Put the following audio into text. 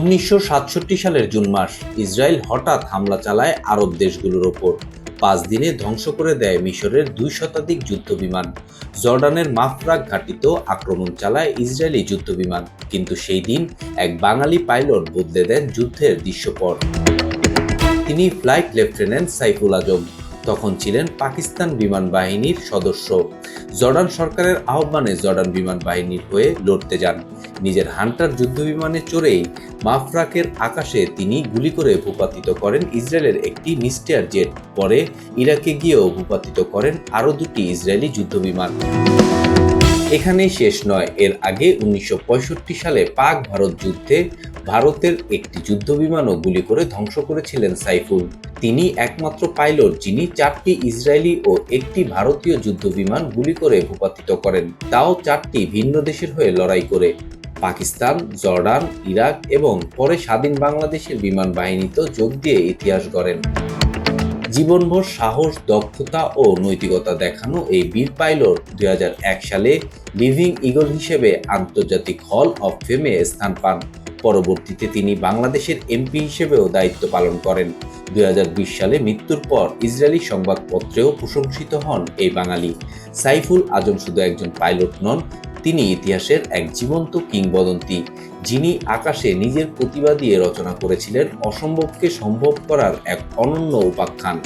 উনিশশো সাতষট্টি সালের জুন মাস ইসরায়েল হঠাৎ হামলা চালায় আরব দেশগুলোর ওপর। পাঁচ দিনে ধ্বংস করে দেয় মিশরের দুই শতাধিক যুদ্ধবিমান। জর্ডানের মাফরাক ঘাঁটিতেও আক্রমণ চালায় ইসরায়েলি যুদ্ধবিমান। কিন্তু সেই দিন এক বাঙালি পাইলট বদলে দেন যুদ্ধের দৃশ্যপট। তিনি ফ্লাইট লেফটেন্যান্ট সাইফুল আজম। তখন ছিলেন পাকিস্তান বিমান বাহিনীর সদস্য। জর্ডান সরকারের আহ্বানে জর্ডান বিমান বাহিনীর হয়ে লড়তে যান। নিজের হান্টার যুদ্ধবিমানে চড়েই মাফরাকের আকাশে তিনি গুলি করে ভূপাতিত করেন ইসরায়েলের একটি মিস্টার জেট। পরে ইরাকে গিয়েও ভূপাতিত করেন আরও দুটি ইসরায়েলি যুদ্ধবিমান এখানেই শেষ নয়। এর আগে উনিশশো পঁয়ষট্টি সালে পাক ভারত যুদ্ধে ভারতের একটি যুদ্ধবিমানও গুলি করে ধ্বংস করেছিলেন সাইফুল। তিনি একমাত্র পাইলট যিনি চারটি ইসরায়েলি ও একটি ভারতীয় যুদ্ধবিমান গুলি করে ভূপাতিত করেন। তাও চারটি ভিন্ন দেশের হয়ে লড়াই করে। পাকিস্তান, জর্ডান, ইরাক এবং পরে স্বাধীন বাংলাদেশের বিমান বাহিনীতেও যোগ দিয়ে ইতিহাস গড়েন। জীবনভর সাহস, দক্ষতা ও নৈতিকতা দেখানো এই বীর পাইলট দুই সালে লিভিং ইগল হিসেবে আন্তর্জাতিক হল অব ফেমে স্থান পান। পরবর্তীতে তিনি বাংলাদেশের এমপি হিসেবেও দায়িত্ব পালন করেন। দুই হাজার বিশ সালে মৃত্যুর পর ইসরায়েলি সংবাদপত্রেও প্রশংসিত হন এই বাঙালি। সাইফুল আজম শুধু একজন পাইলট নন তিনি ইতিহাসের এক জীবন্ত কিংবদন্তি, যিনি আকাশে নিজের প্রতিভা দিয়ে রচনা করেছিলেন অসম্ভবকে সম্ভব করার এক অনন্য উপাখ্যান।